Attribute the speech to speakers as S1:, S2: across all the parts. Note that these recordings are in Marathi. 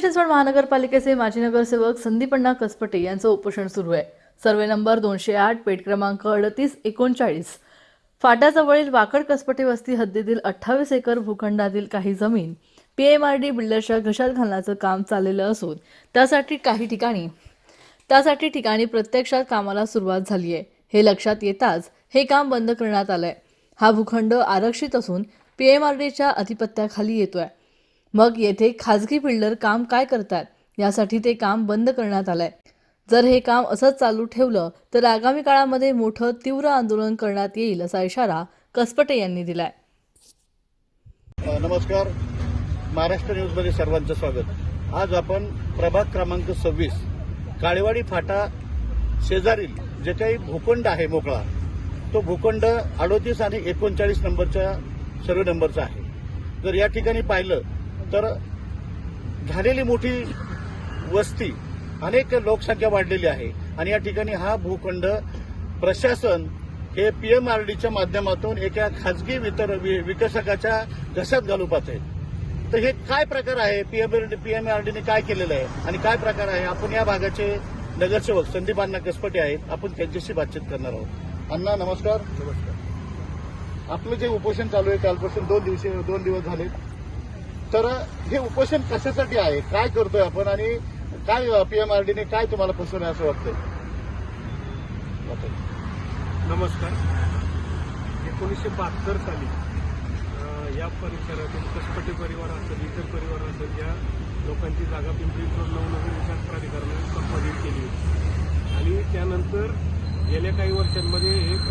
S1: चिंचवड महानगरपालिकेचे माजी नगरसेवक संदीप अण्णा कसपटे यांचं उपोषण सुरू आहे. सर्वे नंबर दोनशे आठ पेट क्रमांक अडतीस एकोणचाळीस. फाट्याजवळील वाकड कसपटे वस्ती हद्दीतील अठ्ठावीस एकर भूखंडातील काही जमीन पीएमआरडी बिल्डर्सच्या घशात घालण्याचं काम चाललेलं असून त्यासाठी काही ठिकाणी त्यासाठी ठिकाणी प्रत्यक्षात कामाला सुरुवात झाली आहे. हे लक्षात येताच हे काम बंद करण्यात आलंय. हा भूखंड आरक्षित असून पीएमआरडीच्या अधिपत्याखाली येतोय. मग येथे खाजगी बिल्डर काम काय करतात? यासाठी ते काम बंद करण्यात आलंय. जर हे काम असंच चालू ठेवलं तर आगामी काळामध्ये मोठं तीव्र आंदोलन करण्यात येईल असा इशारा कसपटे यांनी दिलाय.
S2: नमस्कार. महाराष्ट्र न्यूजमध्ये सर्वांचं स्वागत. आज आपण प्रभाग क्रमांक सव्वीस काळेवाडी फाटा शेजारील जे काही भूखंड आहे मोकळा तो भूखंड अडोतीस आणि एकोणचाळीस नंबरच्या सर्वे नंबरचा आहे. जर या ठिकाणी पाहिलं तर झालेली मोठी वस्ती अनेक लोकसंख्या वाढलेली आहे. आणि या ठिकाणी हा भूखंड प्रशासन हे पीएमआरडीच्या माध्यमातून एका खाजगी वितर विकसकाच्या घशात घालू पाहत तर हे काय प्रकार आहे? पीएमआरडी पीएमआरडीने काय केलेलं आहे? आणि काय प्रकार आहे? आपण या भागाचे नगरसेवक संदीप अण्णा कसपटे आहेत. आपण त्यांच्याशी बातचीत करणार आहोत. अण्णा नमस्कार. नमस्कार. आपलं जे उपोषण चालू आहे कालपासून दोन दिवशी दोन दिवस झाले तर हे उपोषण कशासाठी आहे? काय करतोय आपण आणि काय पीएमआरडीने काय तुम्हाला फसवलं असं वाटतंय?
S3: नमस्कार. एकोणीसशे बहात्तर साली या परिसरातील कसपटे परिवार असेल इतर परिवार असेल या लोकांची जागा पिंपरी चिंचवड नवनवीन विकास प्राधिकरणाने संपादित केली होती. आणि त्यानंतर गेल्या काही वर्षांमध्ये एक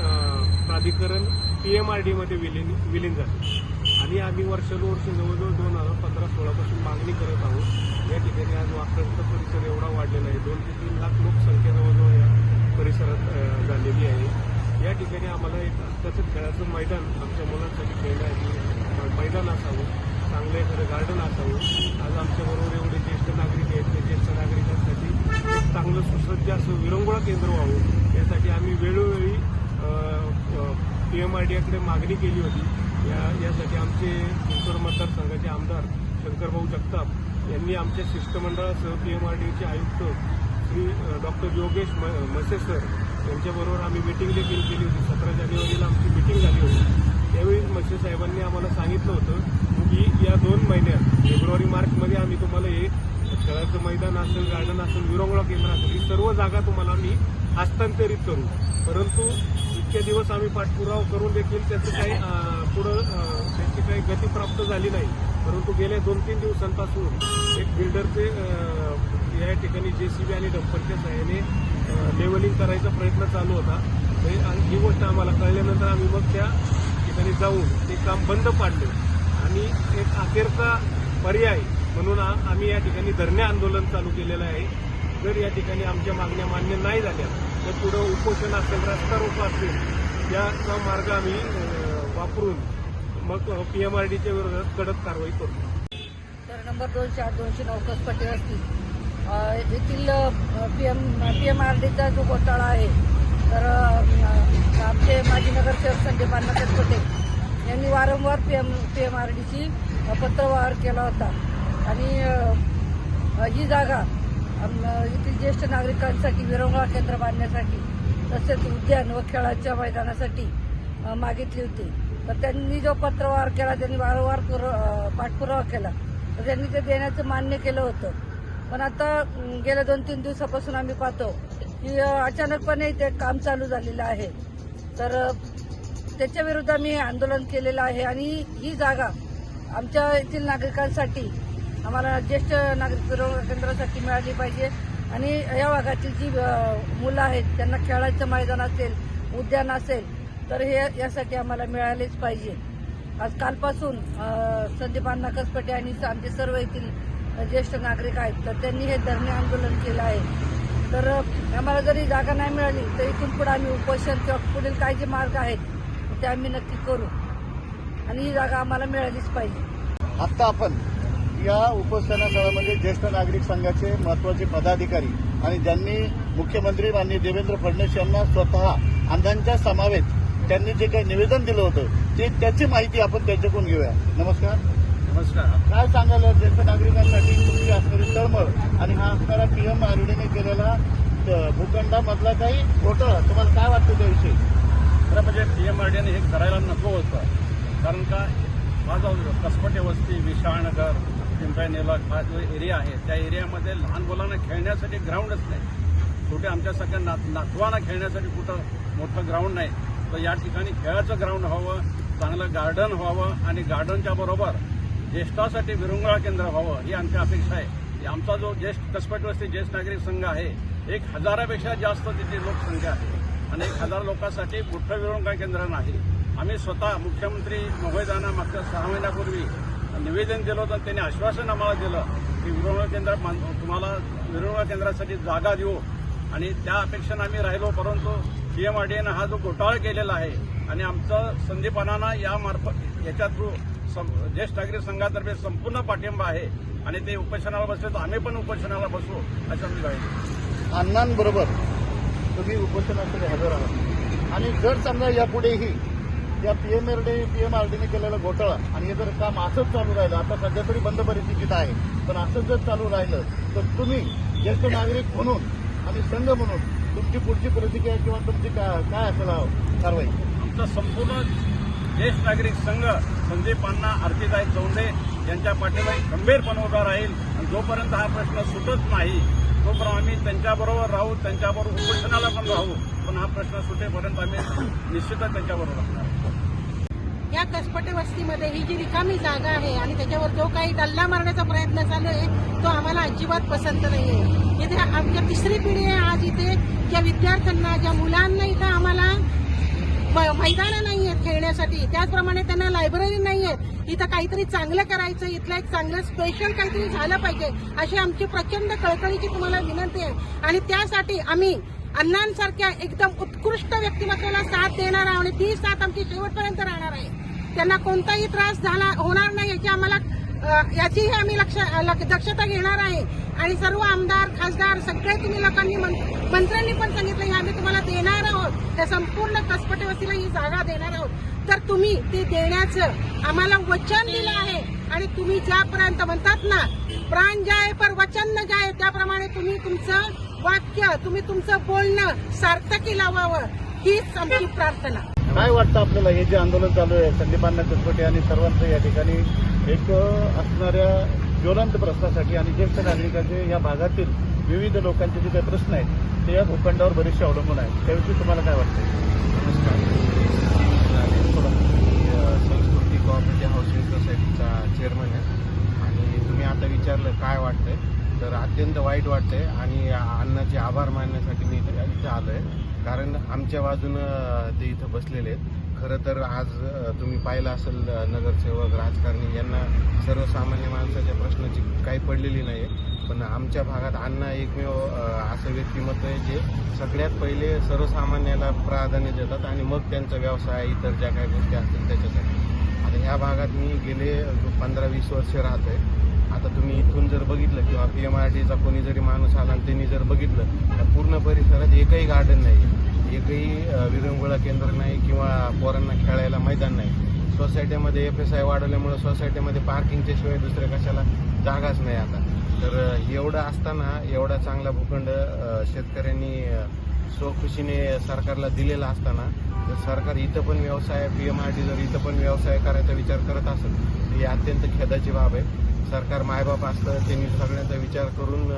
S3: प्राधिकरण पी एम आर डीमध्ये विलीन विलीन झालं. आणि आम्ही वर्षानुवर्ष जवळजवळ दोन हजार पंधरा सोळापासून मागणी करत आहोत. या ठिकाणी आज वाकडचा परिसर एवढा वाढलेला आहे. दोन ते तीन लाख लोकसंख्या जवळजवळ या परिसरात झालेली आहे. या ठिकाणी आम्हाला एक तसंच खेळाचं मैदान आमच्या मुलांसाठी खेळण्यासाठी मैदान असावं चांगलं एखादं गार्डन असावं. आज आमच्याबरोबर एवढे ज्येष्ठ नागरिक आहेत. त्या ज्येष्ठ नागरिकांसाठी एक चांगलं सुसज्ज असं विरंगुळा केंद्र व्हावं. यासाठी आम्ही वेळोवेळी पी एम आर डीकडे मागणी केली होती. या यासाठी आमचे मतदार मतदारसंघाचे आमदार शंकरभाऊ जगताप यांनी आमच्या शिष्टमंडळासह पी एम आर डीचे आयुक्त श्री डॉक्टर योगेश म मसे सर यांच्याबरोबर आम्ही मिटिंग देखील केली होती. सतरा जानेवारीला आमची मिटिंग झाली होती. त्यावेळी मसे साहेबांनी आम्हाला सांगितलं होतं की या दोन महिन्यात फेब्रुवारी मार्चमध्ये आम्ही तुम्हाला हे खेळाचं मैदान असेल गार्डन असेल विरंगुळा केंद्र असेल ही सर्व जागा तुम्हाला आम्ही हस्तांतरित करू. परंतु इतके दिवस आम्ही पाठपुरावा करून देखील त्याचं काही पुढं त्यांची त्याची काही गती प्राप्त झाली नाही. परंतु गेल्या दोन तीन दिवसांपासून एक बिल्डरचे या ठिकाणी जेसीबी आणि डंपरच्या सहाय्याने लेवलिंग करायचा प्रयत्न चालू होता. आणि ही गोष्ट आम्हाला कळल्यानंतर आम्ही मग त्या ठिकाणी जाऊन ते काम बंद पाडले. आणि एक अखेरचा पर्याय म्हणून आम्ही या ठिकाणी धरणे आंदोलन चालू केलेलं आहे. जर या ठिकाणी आमच्या मागण्या मान्य नाही झाल्या तर पुढं उपोषण असेल रस्ता रोप असेल याचा मार्ग आम्ही वापरून मग पीएमआरडीच्या विरोधात कडक कारवाई करू.
S4: तर नंबर दोनशे आठ दोनशे नऊ कसपट्टी असतील. येथील P M P M R डीचा जो घोटाळा आहे तर आमचे माजी नगरसेवक संजय अण्णा कसपटे यांनी वारंवार P M P M R पत्रव्यवहार केला होता. आणि ही जागा येथील ज्येष्ठ नागरिकांसाठी विरंगुळा केंद्र बांधण्यासाठी तसेच उद्यान व खेळाच्या मैदानासाठी मागितली होती. तर त्यांनी जो पत्रव्यवहार केला त्यांनी वारंवार पुर- पाठपुरावा केला तर त्यांनी ते देण्याचं मान्य केलं होतं. पण आता गेल्या दोन तीन दिवसापासून आम्ही पाहतो की अचानकपणे ते काम चालू झालेलं आहे. तर त्याच्या विरुद्ध आम्ही आंदोलन केलेलं आहे आणि ही जागा आमच्या येथील नागरिकांसाठी आम्हाला ज्येष्ठ नागरिक पुरवठा केंद्रासाठी मिळाली पाहिजे. आणि या भागातील जी मुलं आहेत त्यांना खेळायचं मैदान असेल उद्यान असेल तर हे यासाठी आम्हाला मिळालेच पाहिजे. आज कालपासून संदीपांना कसपटे आणि आमचे सर्व येथील ज्येष्ठ नागरिक आहेत तर त्यांनी हे धरणे आंदोलन केलं आहे. तर आम्हाला जरी जागा नाही मिळाली तर इथून पुढे आम्ही उपोषण किंवा पुढील काही जे मार्ग आहेत ते आम्ही नक्की करू. आणि ही जागा आम्हाला मिळालीच पाहिजे.
S2: आता आपण या उपोषणास्थळामध्ये म्हणजे ज्येष्ठ नागरिक संघाचे महत्त्वाचे पदाधिकारी आणि ज्यांनी मुख्यमंत्री माननीय देवेंद्र फडणवीस यांना स्वतः अंधांच्या समावेत त्यांनी जे काही निवेदन दिलं होतं ते त्याची माहिती आपण त्यांच्याकडून घेऊया. नमस्कार.
S3: नमस्कार.
S2: काय सांगाल ज्येष्ठ नागरिकांसाठी तुमची असणारी असणारा पीएम आरडीने केलेला भूखंडामधला काही घोटाळा तुम्हाला काय वाटतं त्याविषयी?
S5: खरं म्हणजे पीएमआरडीने हे करायला नको होतं. कारण का हा जो कसपटे वस्ती विशाळनगर पिंपळ्या निलक हा जो एरिया आहे त्या एरियामध्ये लहान मुलांना खेळण्यासाठी ग्राउंडच नाही. कुठे आमच्यासारख्या नात नातवांना खेळण्यासाठी कुठं मोठं ग्राउंड नाही. तर या ठिकाणी खेळाचं ग्राउंड व्हावं चांगलं गार्डन व्हावं आणि गार्डनच्या बरोबर ज्येष्ठासाठी विरंगुळा केंद्र व्हावं ही आमची अपेक्षा आहे. आमचा जो ज्येष्ठ कसपटवस्ती ज्येष्ठ नागरिक संघ आहे एक हजारापेक्षा जास्त तिथे लोकसंख्या आहे. आणि एक हजार लोकांसाठी मोठं विरंगुळा केंद्र नाही. आम्ही स्वतः मुख्यमंत्री महोदयांना मागच्या सहा महिन्यापूर्वी निवेदन दिलं होतं त्यांनी आश्वासन आम्हाला दिलं की विरंगुळा केंद्र मान- तुम्हाला विरंगुळा केंद्रासाठी जागा देऊ. आणि त्या अपेक्षेनं आम्ही राहिलो परंतु पीएमआरडीएनं हा जो घोटाळा केलेला आहे आणि आमचं संदीपानांना यामार्फत याच्या थ्रू सं- ज्येष्ठ नागरिक संघातर्फे संपूर्ण पाठिंबा आहे आणि ते उपोषणाला बसले तर आम्ही पण उपोषणाला बसू अशा मी राहील
S2: अण्णांबरोबर तुम्ही उपोषणाकडे हजर आहात. आणि जर समजा यापुढेही या पीएमआरडी पीएमआरडीने केलेला घोटाळा आणि हे जर काम असंच चालू राहिलं आता सध्या तरी बंद परिस्थितीत आहे पण असंच जर चालू राहिलं तर तुम्ही ज्येष्ठ नागरिक म्हणून आणि संघ म्हणून तुमची पुढची प्रतिक्रिया किंवा तुमची का- काय असेल कारवाई?
S5: आमचा संपूर्ण ज्येष्ठ नागरिक संघ संजय पान्ना आरतीताई चौंडे यांच्या पाठीला गंभीरपणे उभा राहील. आणि जोपर्यंत हा प्रश्न सुटत नाही तोपर्यंत आम्ही त्यांच्याबरोबर राहू त्यांच्याबरोबर उपोषणाला पण राहू पण हा प्रश्न सुटेपर्यंत आम्ही निश्चितच त्यांच्याबरोबर
S6: राहणार कसपटे वस्तीमध्ये ही जी रिकामी जागा आहे आणि त्याच्यावर जो काही डल्ला मारण्याचा प्रयत्न चालू आहे तो आम्हाला अजिबात पसंत नाही आहे इथे आमच्या तिसरी पिढी आहे आज इथे. ज्या विद्यार्थ्यांना ज्या मुलांना इथं आम्हाला मैदानं नाही आहेत खेळण्यासाठी त्याचप्रमाणे त्यांना लायब्ररी नाही आहे इथं काहीतरी चांगलं करायचं इथलं एक चांगलं स्पेशल काहीतरी झालं पाहिजे अशी आमची प्रचंड कळकळीची तुम्हाला विनंती आहे. आणि त्यासाठी आम्ही अण्णांसारख्या एकदम उत्कृष्ट व्यक्तिमत्वाला साथ देणार आहोत आणि ती साथ आमची शेवटपर्यंत राहणार आहे. त्यांना कोणताही त्रास झाला होणार नाही याची आम्हाला याचीही आम्ही लक्ष लक्ष- दक्षता घेणार आहे. आणि सर्व आमदार खासदार सगळे तुम्ही लोकांनी मंत्र्यांनी पण सांगितलं हे आम्ही तुम्हाला देणार आहोत. त्या संपूर्ण कसपटे वस्तीला ही जागा देणार आहोत. तर तुम्ही ते देण्याचं आम्हाला वचन दिलं आहे. आणि तुम्ही ज्यापर्यंत म्हणतात ना प्राण जाय पर वचन न जाय त्याप्रमाणे तुम्ही तुमचं वाक्य तुम्ही तुमचं बोलणं सार्थकी लावावं. हीच आमची प्रार्थना.
S2: काय वाटतं आपल्याला? हे जे आंदोलन चालू आहे संदीपांना कसपटे आणि सर्वांचं या ठिकाणी एक असणाऱ्या ज्वलंत प्रश्नासाठी आणि ज्येष्ठ नागरिकांचे या भागातील विविध लोकांचे जे काही प्रश्न आहेत ते या भूखंडावर बरेचसे अवलंबून आहेत. त्याविषयी तुम्हाला काय वाटतं?
S7: संस्कृती कोऑपरेटिव्ह हाऊसिंग सोसायटीचा चेअरमन आहे. आणि तुम्ही आता विचारलं काय वाटतंय तर अत्यंत वाईट वाटतंय. आणि अण्णाचे आभार मानण्यासाठी मी कारण आमच्या बाजूनं ते इथं बसलेले आहेत. खरं तर आज तुम्ही पाहिलं असेल नगरसेवक राजकारणी यांना सर्वसामान्य माणसाच्या प्रश्नाची काही पडलेली नाही पण आमच्या भागात अण्णा एकमेव असं व्यक्तिमत्व आहे जे सगळ्यात पहिले सर्वसामान्याला प्राधान्य देतात आणि मग त्यांचा व्यवसाय इतर ज्या काही गोष्टी असतील त्याच्यासाठी. आता ह्या भागात मी गेले पंधरा वीस वर्ष राहतोय. आता तुम्ही इथून जर बघितलं किंवा पी एम आर टीचा कोणी जरी माणूस आला आणि त्यांनी जर बघितलं तर पूर्ण परिसरात एकही गार्डन नाही एकही विरंगुळा केंद्र नाही किंवा पोरांना खेळायला मैदान नाही. सोसायटीमध्ये एफ एस आय वाढवल्यामुळे सोसायटीमध्ये पार्किंगच्या शिवाय दुसऱ्या कशाला जागाच नाही आता. तर एवढं असताना एवढा चांगला भूखंड शेतकऱ्यांनी स्वखुशीने सरकारला दिलेला असताना तर सरकार इथं पण व्यवसाय पी एम आर टी जर इथं पण व्यवसाय करायचा विचार करत असेल तर ही अत्यंत खेदाची बाब आहे. सरकार मायबाप असतं त्यांनी सगळ्यांचा विचार करून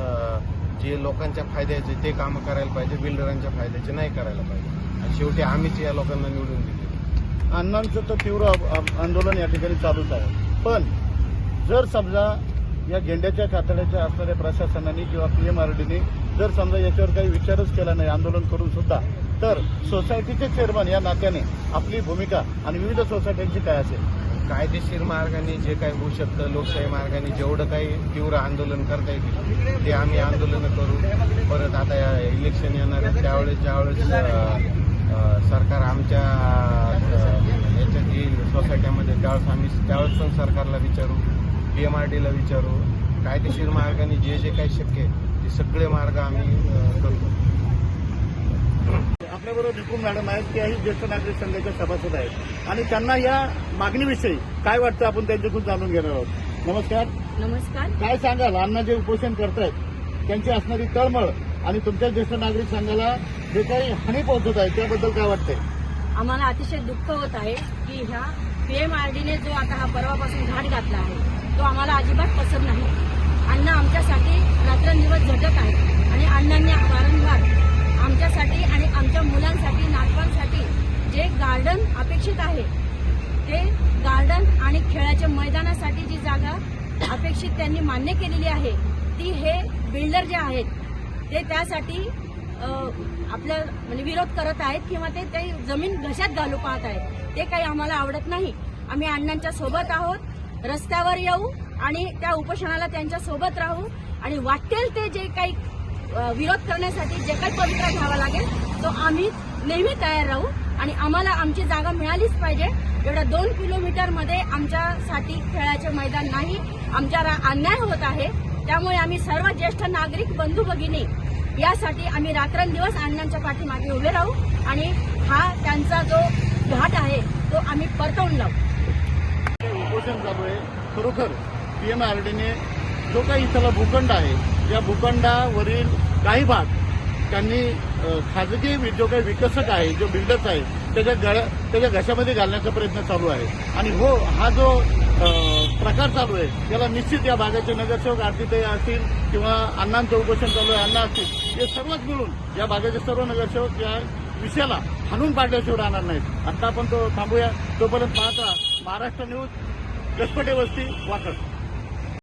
S7: जे लोकांच्या फायद्याचे ते कामं करायला पाहिजे बिल्डरांच्या फायद्याचे नाही करायला पाहिजे. आणि शेवटी आम्हीच या लोकांना निवडून दिले
S2: अण्णांचं तर तीव्र आंदोलन या ठिकाणी चालूच आहे. पण जर समजा या गेंड्याच्या कातड्याच्या असणाऱ्या प्रशासनाने किंवा पीएमआरडीने जर समजा याच्यावर काही विचारच केला नाही आंदोलन करून सुद्धा तर सोसायटीचे चेअरमन या नात्याने आपली भूमिका आणि विविध सोसायट्यांची काय असेल?
S7: कायदेशीर मार्गाने जे काही होऊ शकतं लोकशाही मार्गाने जेवढं काही तीव्र आंदोलन करता येईल ते आम्ही आंदोलनं करू. परत आता या इलेक्शन येणार त्यावेळेस ज्यावेळेस सरकार आमच्या याच्यात येईल सोसायट्यामध्ये त्यावेळेस आम्ही त्यावेळेस पण सरकारला विचारू पी एम आर टीला विचारू. कायदेशीर मार्गाने जे जे काही शक्य आहे ते सगळे मार्ग आम्ही करतो.
S2: आपल्याबरोबर विपुल मॅडम आहेत त्याही ज्येष्ठ नागरिक संघाच्या सभासद आहेत. आणि त्यांना या मागणीविषयी काय वाटतं आपण त्यांच्याकडून जाणून घेणार आहोत? नमस्कार.
S8: नमस्कार.
S2: काय सांगाल? अण्णा जे उपोषण करतायत त्यांची असणारी तळमळ आणि तुमच्या ज्येष्ठ नागरिक संघाला जे काही हानी पोहोचत आहे त्याबद्दल काय वाटतंय?
S8: आम्हाला अतिशय दुःख होत आहे की ह्या पीएमआरडीने जो आता हा परवापासून घाट घातला आहे तो आम्हाला अजिबात पसंत नाही. अण्ण आमच्यासाठी रात्रंदिवस आणि मैदानासाठी जी जागा अपेक्षित त्यांनी मान्य केलेली आहे ती हे बिल्डर जे आहेत ते त्यासाठी आपलं म्हणजे विरोध करत आहेत किंवा ते ते जमीन घशात घालू पाहत आहेत. ते काही आम्हाला आवडत नाही. आम्ही अण्णांच्या सोबत आहोत रस्त्यावर येऊ आणि त्या उपोषणाला त्यांच्यासोबत राहू आणि वाटेल ते जे काही विरोध करण्यासाठी जे काही पवित्रा घ्यावा लागेल तो आम्ही नेहमी तयार राहू आणि आम्हाला आमची जागा मिळालीच पाहिजे. एवढ्या दोन किलोमीटरमध्ये आमच्यासाठी खेळाचे मैदान नाही. आमच्यावर अन्याय होत आहे. त्यामुळे आम्ही सर्व ज्येष्ठ नागरिक बंधू भगिनी यासाठी आम्ही रात्रंदिवस अण्णांच्या पाठीमागे उभे राहू आणि हा त्यांचा जो घाट आहे तो आम्ही परतवून लावू.
S2: उपोषण चालू आहे. खरोखर पीएमआरडीने जो काही इथला भूखंड आहे या भूखंडावरील काही भाग त्यांनी खाजगी जो काही विकसक आहे जो बिल्डर्स आहे त्याच्या गळ्या त्याच्या घशामध्ये घालण्याचा प्रयत्न चालू आहे. आणि हो हा जो प्रकार चालू आहे त्याला निश्चित या भागाचे नगरसेवक आरतीताई असतील किंवा अण्णांचं उपोषण चालू आहे अण्णा असतील हे सर्वच मिळून या भागाचे सर्व नगरसेवक या विषयाला हाणून पाडल्याशिवाय राहणार नाहीत. आता आपण तो थांबूया. तोपर्यंत पाहता महाराष्ट्र न्यूज कसपटे वस्ती वाकड.